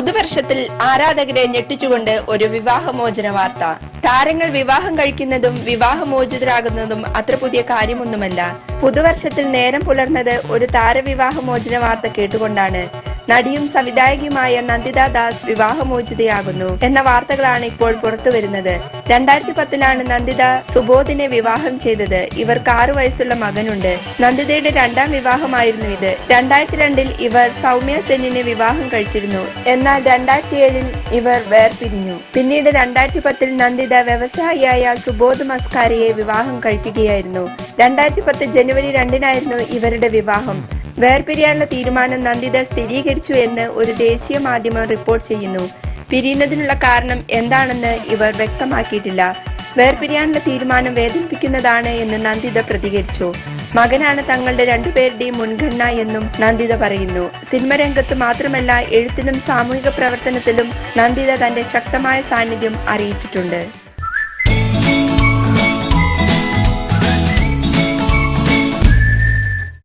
പുതുവർഷത്തിൽ ആരാധകരെ ഞെട്ടിച്ചുകൊണ്ട് ഒരു വിവാഹമോചന വാർത്ത. താരങ്ങൾ വിവാഹം കഴിക്കുന്നതും വിവാഹമോചിതരാകുന്നതും അത്ര പുതിയ കാര്യമൊന്നുമല്ല. പുതുവർഷത്തിൽ നേരം പുലർന്നത് ഒരു താരവിവാഹമോചന വാർത്ത കേട്ടുകൊണ്ടാണ് നടിയും സംവിധായകയുമായ നന്ദിത ദാസ് വിവാഹമോചിതയാകുന്നു എന്ന വാർത്തകളാണ് ഇപ്പോൾ പുറത്തു വരുന്നത് രണ്ടായിരത്തി പത്തിലാണ് നന്ദിത സുബോധിനെ വിവാഹം ചെയ്തത്. ഇവർക്ക് ആറു വയസ്സുള്ള മകനുണ്ട്. നന്ദിതയുടെ രണ്ടാം വിവാഹമായിരുന്നു ഇത്. രണ്ടായിരത്തി രണ്ടിൽ ഇവർ സൗമ്യ സെന്നിനെ വിവാഹം കഴിച്ചിരുന്നു. എന്നാൽ രണ്ടായിരത്തി ഏഴിൽ ഇവർ വേർപിരിഞ്ഞു. പിന്നീട് രണ്ടായിരത്തി പത്തിൽ നന്ദിത വ്യവസായിയായ സുബോധ് മസ്കാരിയെ വിവാഹം കഴിക്കുകയായിരുന്നു. രണ്ടായിരത്തി പത്ത് ജനുവരി രണ്ടിനായിരുന്നു ഇവരുടെ വിവാഹം. വേർപിരിയാനുള്ള തീരുമാനം നന്ദിത സ്ഥിരീകരിച്ചു എന്ന് ഒരു ദേശീയ മാധ്യമം റിപ്പോർട്ട് ചെയ്യുന്നു. പിരിയുന്നതിനുള്ള കാരണം എന്താണെന്ന് ഇവർ വ്യക്തമാക്കിയിട്ടില്ല. വേർപിരിയാനുള്ള തീരുമാനം വേദനിപ്പിക്കുന്നതാണ് എന്ന് നന്ദിത പ്രതികരിച്ചു. മകനാണ് തങ്ങളുടെ രണ്ടുപേരുടെയും മുൻഗണന എന്നും നന്ദിത പറയുന്നു. സിനിമ രംഗത്ത് മാത്രമല്ല എഴുത്തിനും സാമൂഹിക പ്രവർത്തനത്തിലും നന്ദിത തന്റെ ശക്തമായ സാന്നിധ്യം അറിയിച്ചിട്ടുണ്ട്.